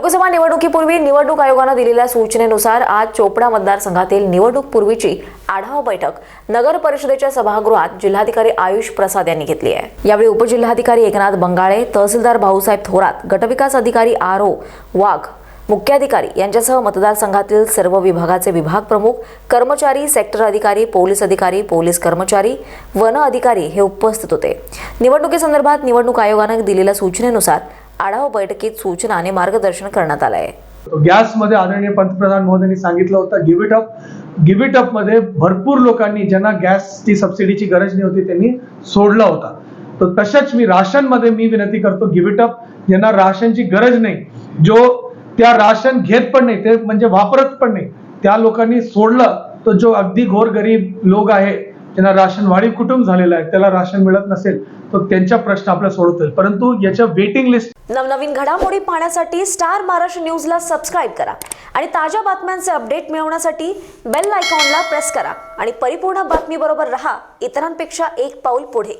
लोकसभा निवडणुकीपूर्वी निवडणूक आयोगानं दिलेल्या सूचनेनुसार आज चोपडा मतदारसंघातील निवडणूक पूर्वीची आढावा बैठक नगर परिषदेच्या सभागृहात जिल्हाधिकारी आयुष प्रसाद यांनी घेतली आहे. यावेळी उपजिल्हाधिकारी एकनाथ बंगाळे तहसीलदार भाऊसाहेब थोरात गटविकास अधिकारी आर ओ वाघ मुख्याधिकारी यांच्यासह मतदारसंघातील सर्व विभागाचे विभाग प्रमुख कर्मचारी सेक्टर अधिकारी पोलीस अधिकारी पोलीस कर्मचारी वन अधिकारी हे उपस्थित होते. निवडणुकीसंदर्भात निवडणूक आयोगानं दिलेल्या सूचनेनुसार आढावा बैठकीत सूचना आणि मार्गदर्शन करण्यात आलं आहे. गॅसमध्ये आदरणीय पंतप्रधान मोदींनी सांगितलं होतं give it up give it अपमध्ये भरपूर लोकांनी ज्यांना गॅसची सबसिडीची गरज नाही होती त्यांनी सोडला होता. तर तशाच मी राशनमध्ये मी विनंती करतो गिव्ह इट अप ज्यांना राशनची गरज नाही. जो त्या राशन घेत पण नाही ते म्हणजे वापरत पण नाही. त्या लोकांनी सोडलं तर जो अगदी घोर गरीब लोक आहे त्यांना राशन वाढीव कुटुंब झालेलं आहे त्याला राशन मिळत नसेल तर त्यांच्या प्रश्न आपल्याला सोडवतील परंतु याच्या वेटिंग लिस्ट नवनवीन घडामोडी पाहण्यासाठी स्टार महाराष्ट्र न्यूजला सबस्क्राईब करा आणि ताज्या बातम्यांचे अपडेट मिळवण्यासाठी बेल आयकॉनला प्रेस करा. आणि परिपूर्ण बातमीबरोबर रहा इतरांपेक्षा एक पाऊल पुढे.